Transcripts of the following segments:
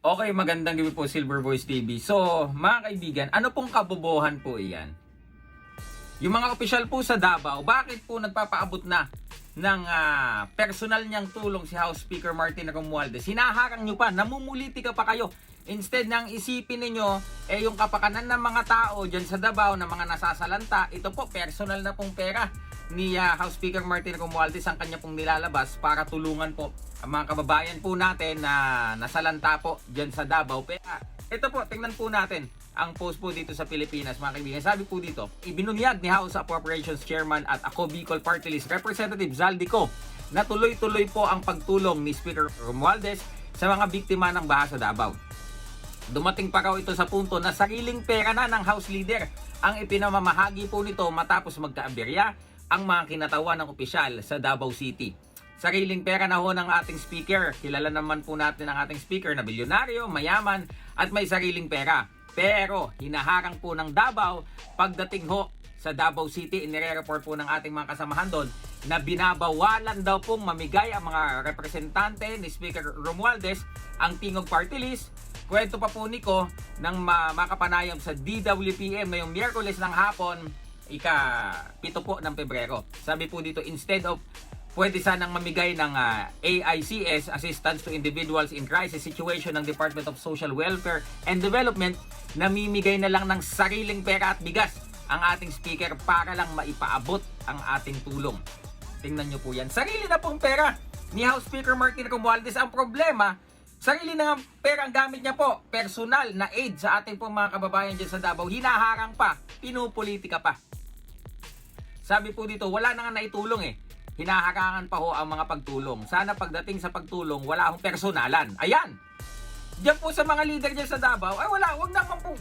Okay, magandang gabi po Silver Voice TV. So, mga kaibigan, ano pong kabobohan po iyan? Yung mga opisyal po sa Davao, bakit po nagpapaabot na ng ah, personal niyang tulong si House Speaker Martin Romualdez? Hinaharang niyo pa, namumuliti ka pa kayo. Instead nang isipin ninyo, eh yung kapakanan ng mga tao dyan sa Davao na mga nasasalanta, ito po, personal na pong pera ni ah, House Speaker Martin Romualdez ang kanya pong nilalabas para tulungan po ang mga kababayan po natin na nasalanta po dyan sa Davao. Pero ito po, tingnan po natin ang post po dito sa Pilipinas mga kaibigan. Sabi po dito, ibinunyag ni House Appropriations Chairman at Ako Bicol Party List Representative Zaldico na tuloy-tuloy po ang pagtulong ni Speaker Romualdez sa mga biktima ng baha sa Davao. Dumating pa raw ito sa punto na sariling pera na ng House Leader ang ipinamamahagi po nito matapos magkaaberya ang mga kinatawa ng opisyal sa Davao City. Sariling pera na ho ng ating speaker. Kilala naman po natin ang ating speaker na bilyonaryo, mayaman at may sariling pera. Pero hinaharang po ng Davao pagdating ho sa Davao City, inire-report po ng ating mga kasamahan doon na binabawalan daw pong mamigay ang mga representante ni Speaker Romualdez ang Tingog Party List. Kwento pa po Nico ng ma- makapanayam sa DWPM ngayong Miyerkules ng hapon, ika pito po ng Pebrero. Sabi po dito, instead of pwede sanang mamigay ng ah, AICS, Assistance to Individuals in Crisis Situation ng Department of Social Welfare and Development, namimigay na lang ng sariling pera at bigas ang ating speaker para lang maipaabot ang ating tulong. Tingnan nyo po yan. Sarili na pong pera ni House Speaker Martin Romualdez. Ang problema, sarili na pera ang gamit niya po. Personal na aid sa ating pong mga kababayan dyan sa Davao. Hinaharang pa. Pinupolitika pa. Sabi po dito, wala na nga naitulong eh. Hinaharangan pa ho ang mga pagtulong. Sana pagdating sa pagtulong, wala akong personalan. Ayan! Diyan po sa mga leader dyan sa Davao, ay wala, wag naman po.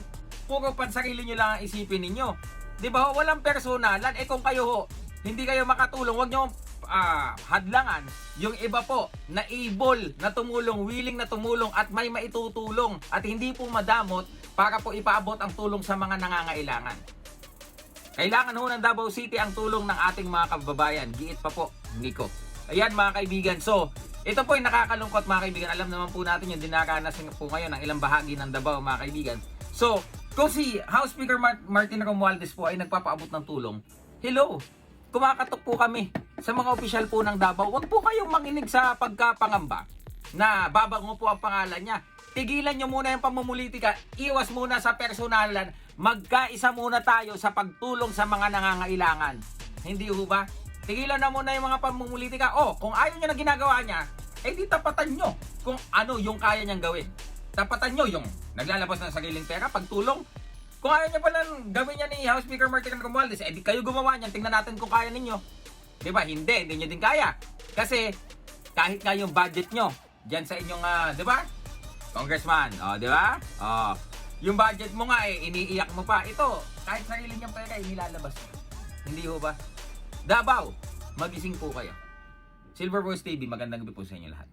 Puro pansarili nyo lang ang isipin ninyo. Di ba ho, walang personalan. Eh kung kayo ho, hindi kayo makatulong, wag nyo ah, hadlangan yung iba po na able na tumulong, willing na tumulong at may maitutulong at hindi po madamot para po ipaabot ang tulong sa mga nangangailangan. Kailangan ho ng Davao City ang tulong ng ating mga kababayan. Giit pa po, Nico. Ayan mga kaibigan. So, ito po ay nakakalungkot mga kaibigan. Alam naman po natin yung dinaranasan po ngayon ng ilang bahagi ng Davao mga kaibigan. So, kung si House Speaker Mar- Martin Romualdez po ay nagpapaabot ng tulong, hello, kumakatok po kami sa mga opisyal po ng Davao. Huwag po kayong manginig sa pagkapangamba na babango po ang pangalan niya. Tigilan nyo muna yung pamumulitika. Iwas muna sa personalan. Magkaisa muna tayo sa pagtulong sa mga nangangailangan. Hindi ho ba? Tigilan na muna yung mga pamumulitika. O, kung ayaw nyo na ginagawa niya, eh di tapatan nyo kung ano yung kaya niyang gawin. Tapatan nyo yung naglalabas ng sariling pera, pagtulong. Kung ayaw niya pala gawin niya ni House Speaker Martin Romualdez, eh di kayo gumawa niyan. Tingnan natin kung kaya ninyo. Ba? Hindi, hindi nyo din kaya. Kasi kahit nga yung budget nyo, dyan sa inyong, ah, di ba? Congressman, oh, di ba? Oh, yung budget mo nga eh, iniiyak mo pa. Ito, kahit sarili niyang pera, inilalabas mo. Hindi ho ba? Davao, magising po kayo. Silver Voice TV, magandang gabi po sa inyo lahat.